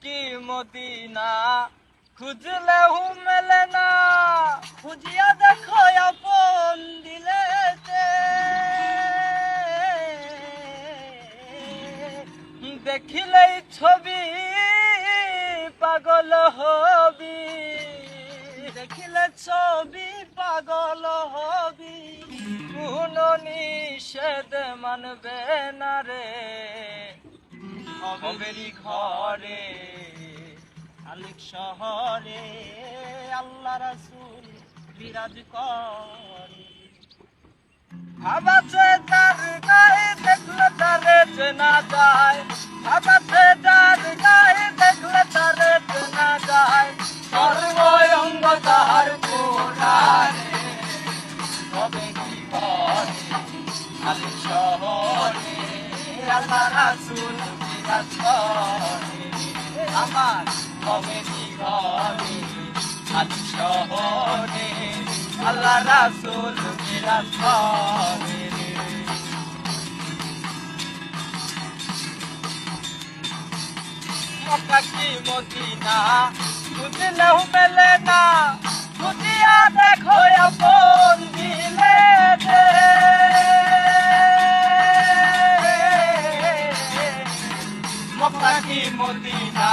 কি মদিনা? খুঁজলেও মেলে না। খুঁজিয়া দেখো আপন দিলেতে দেখিলেই ছবি পাগল হবি। দেখিলে ছবি পাগল হবি। কোন নিষেধ মানবে না রে। হবেরি ঘরে আলিক শহরে, আল্লাহ রাসূল বিরাজ করে। ভাবাছে তার গায়ে দেখলে তারে চেনা যায়। ভাবাছে তার গায়ে দেখলে তারে চেনা যায়। সর্বঙ্গ তাহার কোরআনে তবে কি করে? আলিক শহরে, আল্লাহ রাসূল মদিনা? খুঁজলেও মেলে না। খুঁজিয়া দেখো মদিনা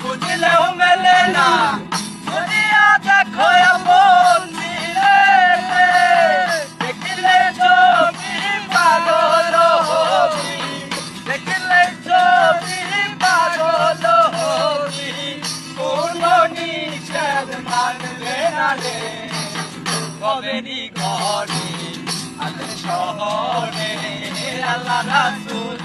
খুঁজলেও মেলে না খুঁজিয়া দেখো আপন দেখিলে ছবি পাগল হবি দেখিলে ছবি পাগল হবি কোন নিষেধ মানবে না রে কবেরি ঘরে আলে শহরে আল্লাহ রাসূল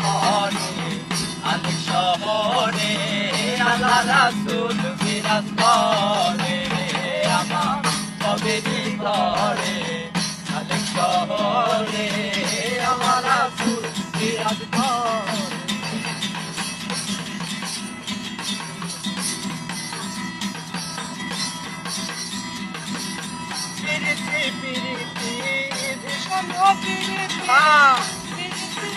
ঘরে আলেক শহরে আল্লাহ রাসূল বিরাজ করে আমার কবেরি ঘরে। আলেক শহরে আমার রাসূল বিরাজ করে পিরিতি পিরিতি ভীষণ পিরিতি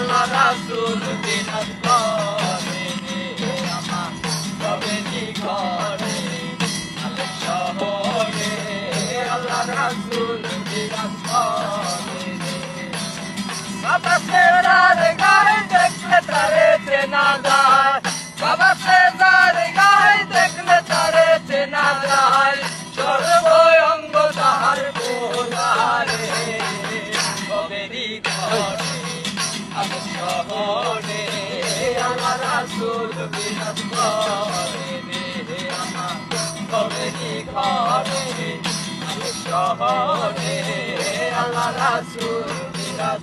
আল্লাহ রাসূল বিরাজ করে আমার কবেরি ঘরে আলেক শহরে আল্লাহ রাসূল বিরাজ করে বাবা সেরার গায়ে দেখলে তারে চেনা যায় শহরে আমার রাসূল বিরাজ করে রে। আমার কবেরি ঘরে। আমি শহরে। আল্লাহ রাসূল বিরাজ